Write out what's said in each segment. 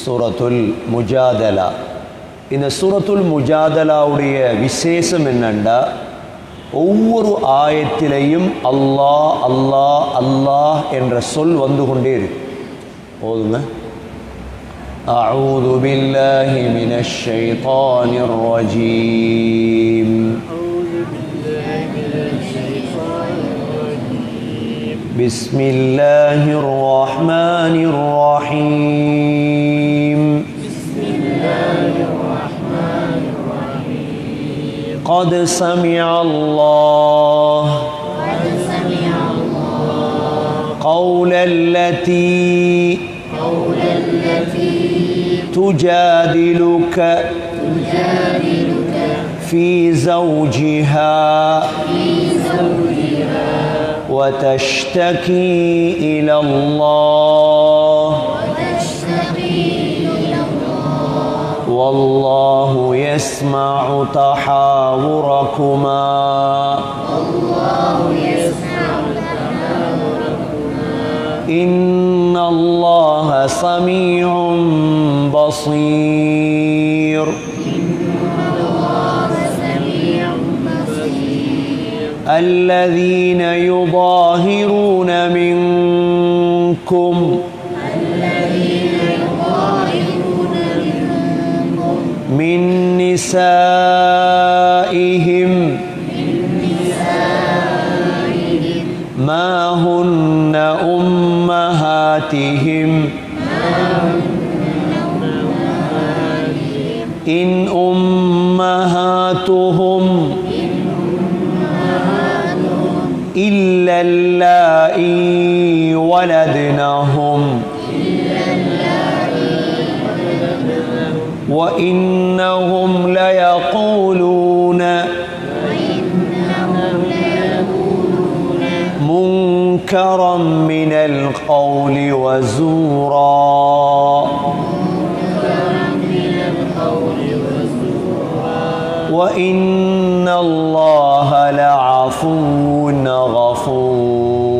சூரத்துல் முஜாதலா இந்த சூரத்துல் முஜாதலாவுடைய விசேஷம் என்னண்டா ஒவ்வொரு ஆயத்திலையும் அல்லாஹ் அல்லாஹ் அல்லாஹ் என்ற சொல் வந்து கொண்டே இருக்கு போதுங்க أعوذ بالله من الشيطان الرجيم أعوذ بالله من الشيطان الرجيم بسم الله الرحمن الرحيم قد سمع الله قول التي قول التي تجادلك تجادلك في زوجها في زوجها وتشتكي إلى الله وتشتكي إلى الله والله يسمع تحاوركما. والله يسمع تحاوركما إن الله سميع بصير. الله الذين يظاهرون نسائهم ما هن أمهاتهم إن أمهاتهم إلا القول وزورا. وإن الله لعفو غفور.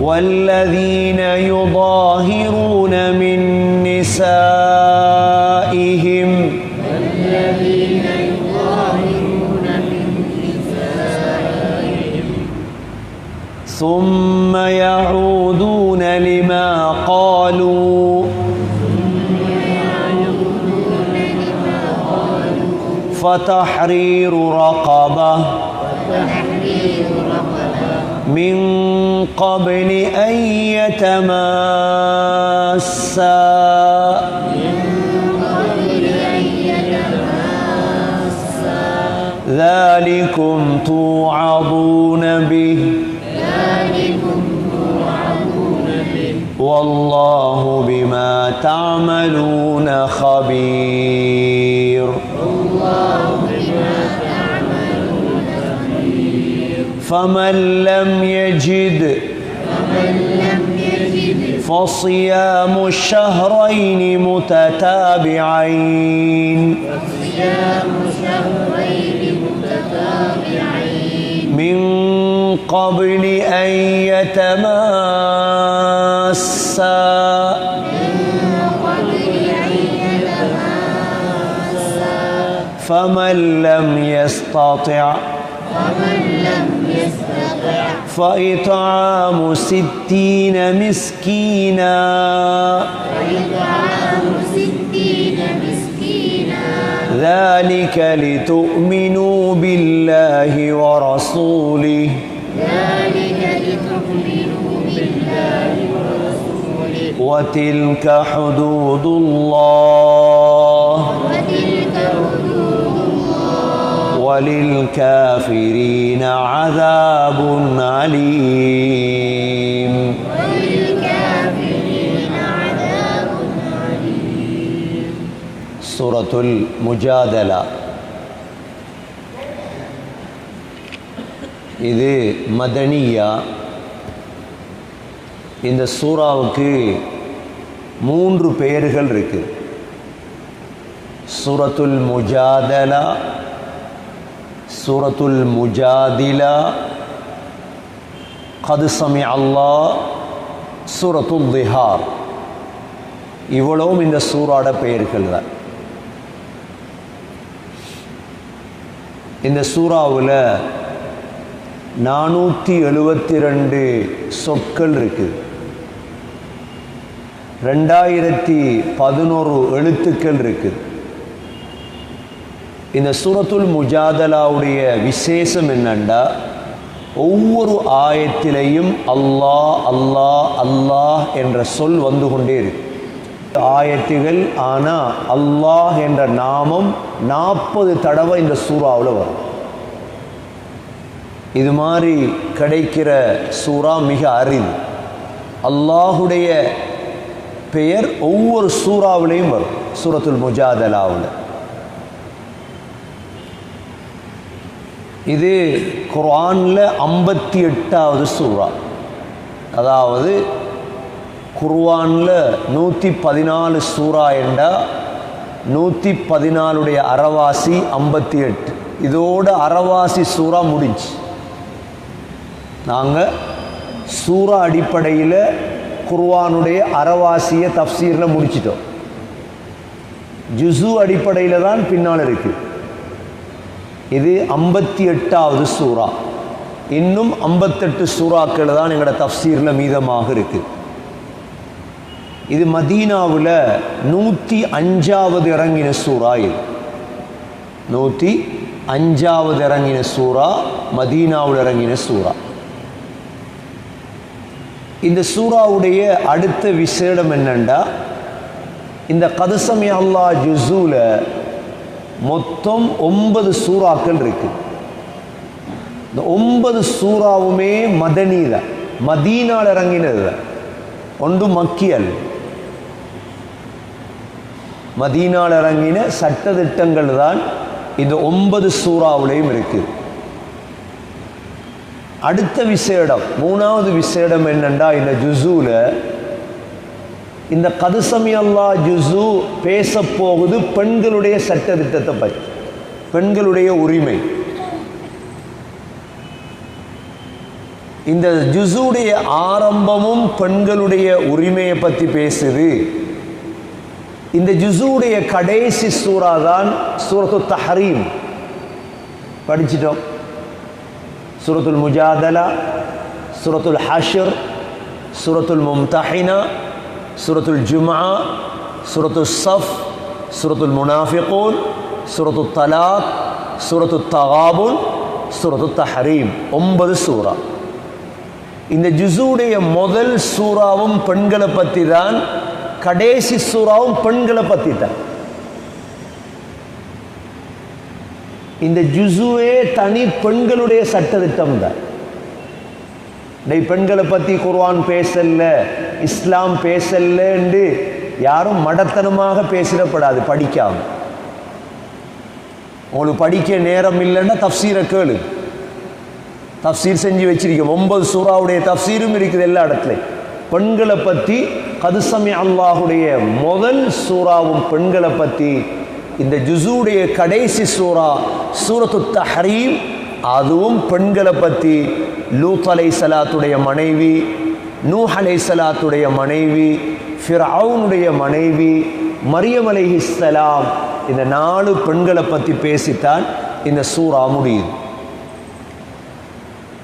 والذين يظاهرون ثم يعودون لما قالوا. فتحرير رقبة. من قبل أن يتماسا. ذلكم توعظون تعملون خبير. فمن لم يجد فصيام الشهرين متتابعين. من قبل أن يتماسا فمن لم يستطع لم يستطع فإطعام ستين مسكينا. فإطعام ستين مسكينا ذلك لتؤمنوا بالله ورسوله ذلك لتؤمنوا بالله ورسوله. وتلك حدود الله. وللكافرين عذاب عليم وللكافرين عذاب عليم سورة المجادلة இது மதனியா இந்த சூறாவுக்கு மூன்று பெயர்கள் இருக்கு சூரத்துல் முஜாதலா சூரத்துல் முஜாதிலா கது சமி அல்லாஹ் சூரத்துல் திஹார் இவ்வளவும் இந்த சூறாட பெயர்கள் தான் இந்த சூறாவில் நானூற்றி எழுபத்தி ரெண்டு சொற்கள் இருக்குது ரெண்டாயிரத்தி பதினோரு எழுத்துக்கள் இருக்குது இந்த சூரத்துல் முஜாதலாவுடைய விசேஷம் என்னண்டா? ஒவ்வொரு ஆயத்திலையும் அல்லாஹ் அல்லாஹ் அல்லாஹ் என்ற சொல் வந்து கொண்டே இருக்கு. ஆயத்துகள் ஆனால் அல்லாஹ் என்ற நாமம் நாற்பது தடவை இந்த சூறாவில் வரும். இது மாதிரி கிடைக்கிற சூறா மிக அரிது. அல்லாஹுடைய பெயர் ஒவ்வொரு சூறாவிலையும் வரும் சூரத்துல் முஜாதலாவில். இது குர்ஆனில் ஐம்பத்தி எட்டாவது சூறா. அதாவது குர்ஆனில் நூற்றி பதினாலு சூறா என்றால் நூற்றி பதினாலுடைய அறவாசி ஐம்பத்தி எட்டு. இதோட அறவாசி சூறா முடிஞ்சு. நாங்கள் சூறா அடிப்படையில் குர்வானுடைய அறவாசியை தஃப்சீரில் முடிச்சிட்டோம். ஜுசு அடிப்படையில் தான் பின்னால் இருக்குது இது ஐம்பத்தி எட்டாவது சூறா. இன்னும் ஐம்பத்தெட்டு சூறாக்கள் தான் எங்களோட தஃப்சீரில் மீதமாக இருக்கு. இது மதீனாவில் நூற்றி அஞ்சாவது இறங்கின சூறா இது. நூற்றி அஞ்சாவது இறங்கின சூறா மதீனாவில் இறங்கின சூறா. இந்த சூறாவுடைய அடுத்த விசேடம் என்னண்டா? இந்த கதசமி அல்லா ஜுசூல மொத்தம் ஒன்பது சூறாக்கள் இருக்கு. இந்த ஒன்பது சூறாவுமே மதனீத மதீனால் இறங்கினது. ஒன்று மக்கியல். மதீனால் இறங்கின சட்ட திட்டங்கள் தான் இந்த ஒன்பது சூறாவுலையும் இருக்கு. அடுத்த விசேடம் மூணாவது விசேடம் என்னண்டா? இந்த ஜுசூல இந்த கதுசமி அல்லா ஜுசு பேச போகுது பெண்களுடைய சட்ட திட்டத்தை பற்றி. பெண்களுடைய உரிமை. இந்த ஜுசுடைய ஆரம்பமும் பெண்களுடைய உரிமையை பற்றி பேசுது. இந்த ஜுசுடைய கடைசி சூறா தான் சூரத்து தஹரீம். படிச்சிட்டோம். சூரத்துல் முஜாதலா சூரத்துல் ஹஷர் சூரத்துல் மும்தஹினா சுரத்துல் ஜுமா சுரத்து சஃப் சுரத்துல் முனாஃபிகூன் சுரத்து தலாக் சுரத்து தகாபுன் சுரத்து தஹரீம் ஒன்பது சூறா இந்த ஜிசுடைய முதல் சூறாவும் பெண்களை பற்றி தான் கடைசி சூறாவும் பெண்களை பற்றி தான் இந்த ஜுசுவே தனி பெண்களுடைய சட்டத்திட்டம் தான் பெண்களை பற்றி குர்வான் பேசல. இஸ்லாம் பேசலன்னு யாரும் மடத்தனமாக பேசிடப்படாது படிக்காம. உங்களுக்கு படிக்க நேரம் இல்லைன்னா தப்சீரை கேளு. தப்சீர் செஞ்சு வச்சிருக்க. ஒன்பது சூறாவுடைய தப்சீரும் இருக்குது எல்லா இடத்துலையும். பெண்களை பற்றி கதுசமி அல்லாஹுடைய முதல் சூறாவும் பெண்களை பற்றி இந்த ஜுசுடைய கடைசி சூறா சூரத்து தஹரீம் அதுவும் பெண்களை பற்றி லூத் அலை சலாத்துடைய மனைவி நூஹ் அலைசலாத்துடைய மனைவி ஃபிரவுனுடைய மனைவி மரியம் அலைஹிஸ்லாம் இந்த நாலு பெண்களை பற்றி பேசித்தான் இந்த சூறா முடியுது.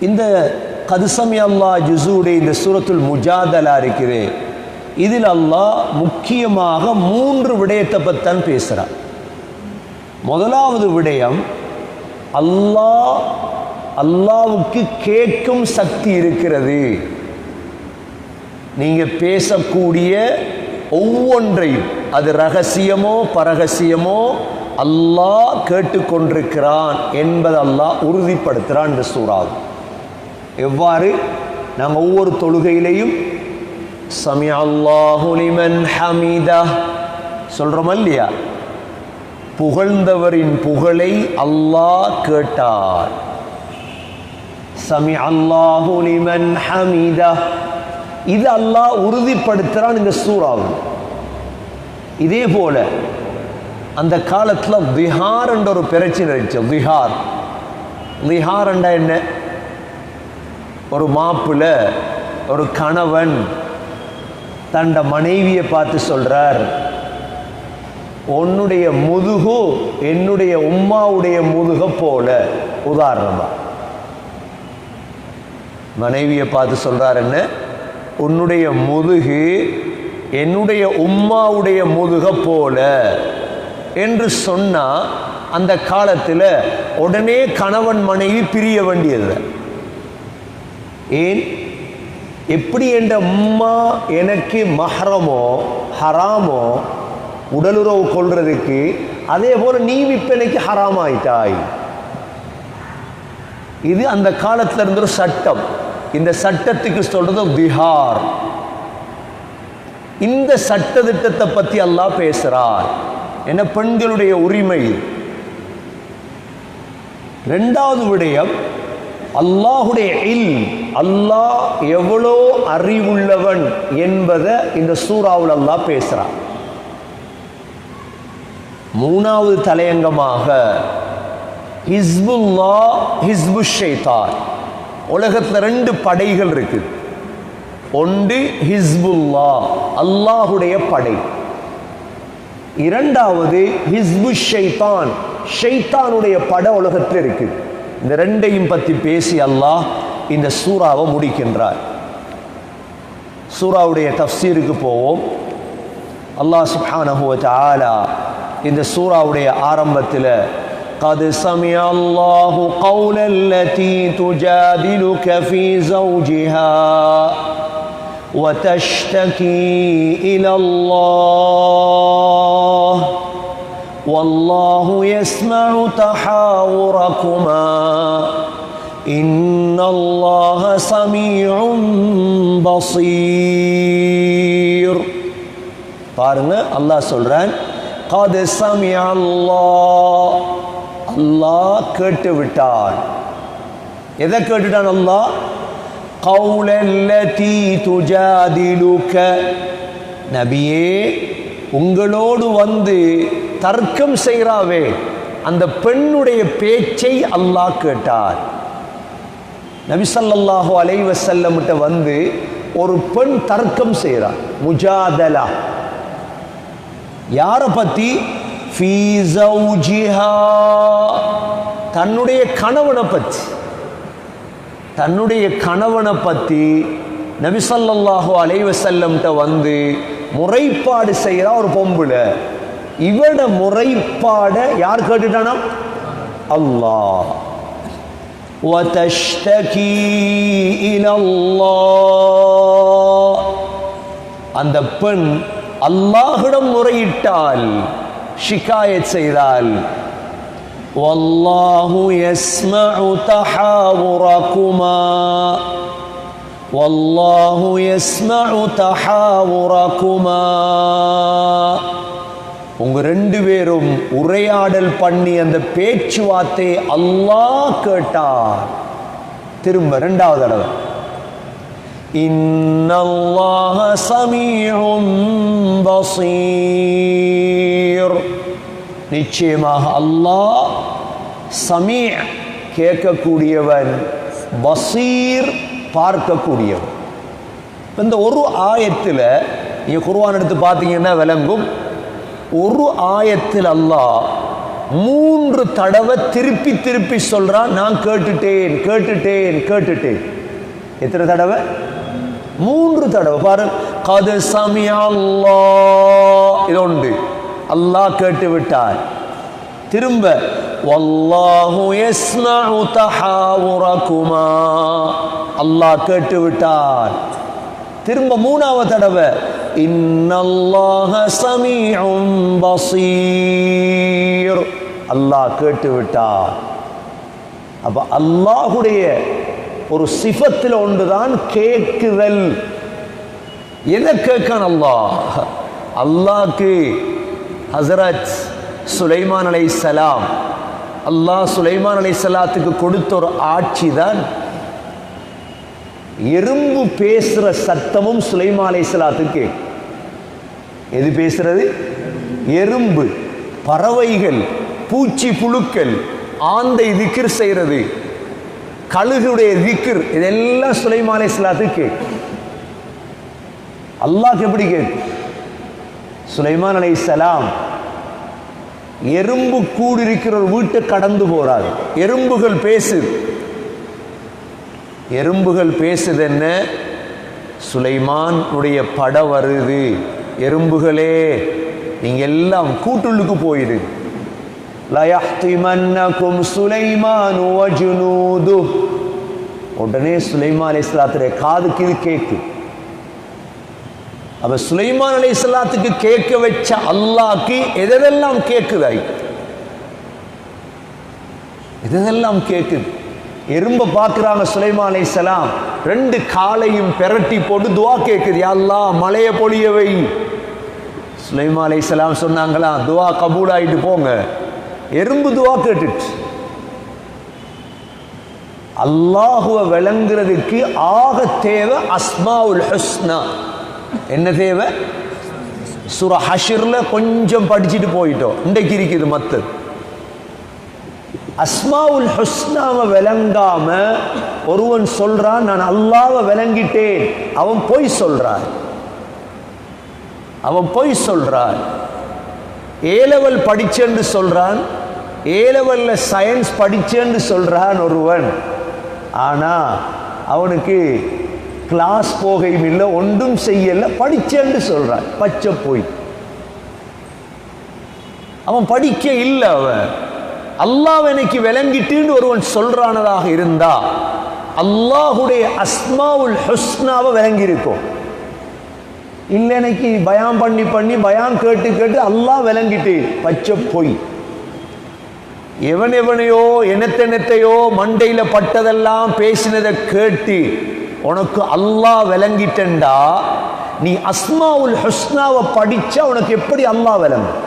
இந்த கதுசமி அல்லாஹ் ஜுசூடைய இந்த சூரத்துல் முஜாதலா இருக்குது. இதில் அல்லாஹ் முக்கியமாக மூன்று விடயத்தை பற்றி பேசுகிறான் முதலாவது விடயம் அல்லாஹ் அல்லாவுக்கு கேட்கும் சக்தி இருக்கிறது. நீங்கள் பேசக்கூடிய ஒவ்வொன்றையும் அது ரகசியமோ பரகசியமோ அல்லாஹ் கேட்டுக்கொண்டிருக்கிறான் என்பதை அல்லாஹ் உறுதிப்படுத்துகிறான் இந்த சூறாகும் எவ்வாறு? நாங்கள் ஒவ்வொரு தொழுகையிலையும் சமி அல்லாஹுலிமன் ஹமீதா சொல்கிறோம் இல்லையா? புகழ்ந்தவரின் புகழை அல்லாஹ் கேட்டார். சமி அல்லாஹுலிமன் ஹமீதா இது அல்லாஹ் உறுதிப்படுத்துகிறான் இந்த சூறாவும் இதே போல அந்த காலத்தில் விஹார் என்ற ஒரு பிரச்சனை இருந்துச்சு. விஹார். விஹார் என்றா என்ன? ஒரு மாப்பிள்ள ஒரு கணவன் தண்ட மனைவியை பார்த்து சொல்றார் உன்னுடைய முதுகு என்னுடைய உம்மாவுடைய முதுக போல. உதாரணமா. மனைவியை பார்த்து சொல்றார் என்ன? உன்னுடைய முதுகு என்னுடைய உம்மாவுடைய முதுக போல என்று சொன்னால் அந்த காலத்தில் உடனே கணவன் மனைவி பிரிய வேண்டியது ஏன்? எப்படி என்ற உம்மா எனக்கு மஹரமோ ஹராமோ உடலுறவு கொள்றதுக்கு அதே போல நீ இப்ப எனக்கு ஹராமாயிட்டாய். இது அந்த காலத்தில் இருந்த ஒரு சட்டம். இந்த சட்டத்துக்கு சொல்றது பிஹார் இந்த சட்ட திட்டத்தை பத்தி அல்லாஹ் பேசுறார். என்ன பெண்களுடைய உரிமை. ரெண்டாவது விடயம் அல்லாஹுடைய இல் அல்லாஹ் எவ்வளோ அறிவுள்ளவன் என்பதை இந்த சூறாவில் அல்லாஹ் பேசுறான். மூணாவது தலையங்கமாக ஹிஸ்புல்லா ஹிஸ்பு ஷைத்தான். உலகத்தில் ரெண்டு படைகள் இருக்கு. ஒன்று ஹிஸ்புல்லா அல்லாஹுடைய படை. இரண்டாவது ஹிஸ்பு ஷைத்தான் ஷைத்தானுடைய பட உலகத்தில் இருக்கு. இந்த ரெண்டையும் பற்றி பேசி அல்லாஹ் இந்த சூறாவை முடிக்கின்றார். சூறாவுடைய தஃப்சீருக்கு போவோம். அல்லாஹ் சுஹானஹுவ ஆலா இந்த சூறாவுடைய ஆரம்பத்தில் قد سمع الله قول التي تجادلك في زوجها وتشتكي إلى الله والله يسمع تحاوركما إن الله سميع بصير பாருங்க அல்லாஹ் சொல்றான் قد سمع الله அல்லாஹ் கேட்டு விட்டான் எதை கேட்டுட்டான் அல்லாஹ்? கவுலல்லதி துஜாதிலுக்க நபியே உங்களோடு வந்து தர்க்கம் செய்கிறாவே அந்த பெண்ணுடைய பேச்சை அல்லாஹ் கேட்டார். நபிசல்லாஹு அலைவசல்லம்கிட்ட வந்து ஒரு பெண் தர்க்கம் செய்கிறார் முஜாதலா. யாரை பத்தி? தன்னுடைய கணவனை பற்றி தன்னுடைய கணவனை பற்றி நபி ஸல்லல்லாஹு அலைஹி வஸல்லம்கிட்ட வந்து முறைப்பாடு செய்கிறா ஒரு பொம்புல இவட முறைப்பாட யார் கேட்டுட்டானா அல்லாஹ் وتشتكي إلى الله அந்த பெண் அல்லாஹிடம் முறையிட்டால் ஷிகாயத் செய்தால் வல்லாஹு யஸ்மஉ தஹாவுரகுமா வல்லாஹு யஸ்மஉ தஹாவுரகுமா உங்க ரெண்டு பேரும் உரையாடல் பண்ணி அந்த பேச்சுவார்த்தையை அல்லாஹ் கேட்டார் திரும்ப ரெண்டாவது தடவை إن الله سميع بصير நிச்சயமாக அல்லாஹ் சமீ கேட்கக்கூடியவன் பசீர் பார்க்கக்கூடியவன். இந்த ஒரு ஆயத்தில் நீங்கள் குர்ஆன் எடுத்து பார்த்தீங்கன்னா விளங்கும். ஒரு ஆயத்தில் அல்லாஹ் மூன்று தடவை திருப்பி திருப்பி சொல்கிறான் நான் கேட்டுட்டேன் கேட்டுட்டேன் கேட்டுட்டேன். எத்தனை தடவை? மூன்று தடவை பாரு. கது சமியல்லா இது உண்டு அல்லாஹ் கேட்டு விட்டார் திரும்ப வல்லாஹு யஸ்மஉ தஹாவுரகுமா. அல்லாஹ் கேட்டு விட்டார் திரும்ப மூணாவது தடவை இன்னல்லாஹ சமீஉம் பஸீர் அல்லாஹ் கேட்டு விட்டார் அப்ப அல்லாஹுடைய ஒரு சிஃபத்தில் ஒன்றுதான் கேட்குதல். எதை கேட்கான் அல்லாஹ்? அல்லாஹ்க்கு ஹசரத் சுலைமான் அலை சலாம் அல்லாஹ் சுலைமான் அலை சலாத்துக்கு கொடுத்த ஒரு ஆட்சி தான் எறும்பு பேசுகிற சத்தமும் சுலைமான் அலை சலாத்துக்கு. எது பேசுறது? எறும்பு பறவைகள் பூச்சி புழுக்கள் ஆந்தை திக்கிர் செய்கிறது. கழுகுடைய திக்கர் இதெல்லாம் சுலைமாலை சிலாத்துக்கு அல்லாஹ் எப்படி கேட்கு சுலைமான் சலாம் எறும்பு கூடு இருக்கிற ஒரு வீட்டை கடந்து போறாரு. எறும்புகள் பேசு எறும்புகள் பேசுது என்ன? சுலைமானுடைய படம் வருது. எறும்புகளே நீங்க எல்லாம் கூட்டுள்ளுக்கு போயிரு. லயஹ்திமன்னகும் சுலைமான் வஜுனூது உடனே சுலைமான் அலைஹிஸ்ஸலாத்துடைய காதுக்கு இது கேக்கு அப்ப சுலைமான் அலைஹிஸ்ஸலாத்துக்கு கேட்க வச்ச அல்லாக்கு எதெல்லாம் கேக்குதாய் எதெல்லாம் கேக்குது எறும்ப பார்க்குறாங்க சுலைமான் அலைஹிஸ்ஸலாம் ரெண்டு காலையும் பெரட்டி போட்டு துவா கேட்குது. எல்லாம் மலையை பொழியவை சுலைமான் அலைஹிஸ்ஸலாம் சொன்னாங்களா துவா கபூல் ஆயிட்டு போங்க. எறும்பு துவா கேட்டுட்டு அல்லாஹுவ விளங்குறதுக்கு ஆக தேவை அஸ்மாவுல் ஹஸ்னா. என்ன தேவை? சுர ஹஷிர்ல கொஞ்சம் படிச்சுட்டு போயிட்டோம். இன்றைக்கு இருக்குது மத்தது அஸ்மாவுல் ஹஸ்னாவை விளங்காம ஒருவன் சொல்றான் நான் அல்லாவை விளங்கிட்டேன். அவன் பொய் சொல்றான். அவன் பொய் சொல்றான். ஏலவல் லெவல் படிச்சேன்னு சொல்றான். ஏ லெவல்ல சயின்ஸ் படிச்சேன்னு சொல்கிறான் ஒருவன். ஆனா அவனுக்கு கிளாஸ் போகையும் இல்லை ஒன்றும் செய்யல படிச்சேன்னு சொல்கிறான் பச்சை போய். அவன் படிக்க இல்லை அவன். அல்லாஹ் எனக்கு விளங்கிட்டுன்னு ஒருவன் சொல்றானதாக இருந்தா அல்லாஹுடைய அஸ்மாவுல் ஹுஸ்னாவை விளங்கியிருக்கும். இல்லை எனக்கு பயான் பண்ணி பண்ணி பயான் கேட்டு கேட்டு அல்லாஹ் விளங்கிட்டு பச்சை பொய். எவன் எவனையோ என்னத்தென்னத்தையோ மண்டையில பட்டதெல்லாம் பேசினதை கேட்டு உனக்கு அல்லாஹ் விளங்கிட்டண்டா நீ அஸ்மாவுல் ஹஸ்னாவை படிச்சா உனக்கு எப்படி அல்லாஹ் விளங்கும்?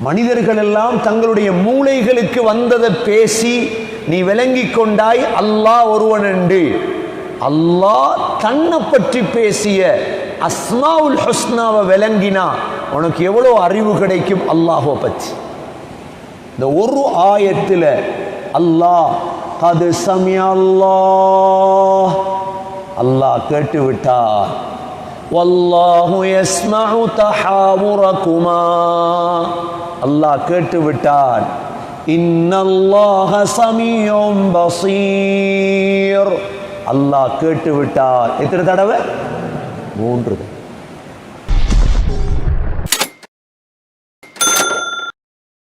மனிதர்கள் எல்லாம் தங்களுடைய மூளைகளுக்கு வந்ததை பேசி நீ விளங்கி கொண்டாய் அல்லாஹ் ஒருவன் என்று. அல்லாஹ் தன்னை பற்றி பேசிய அஸ்மாவுல் ஹஸ்னாவை விளங்கினா உனக்கு எவ்வளோ அறிவு கிடைக்கும் அல்லாஹோ பற்றி இந்த ஒரு ஆயத்தில் அல்லாஹ் அது சமய அல்லாஹ். அல்லாஹ் கேட்டு விட்டார் வல்லாஹு யஸ்மஹு தஹாவுரகுமா. அல்லாஹ் கேட்டு விட்டான் இன்னல்லாஹ சமீஉம் பஸீர் அல்லாஹ் கேட்டு விட்டார் எத்தனை தடவை? மூன்று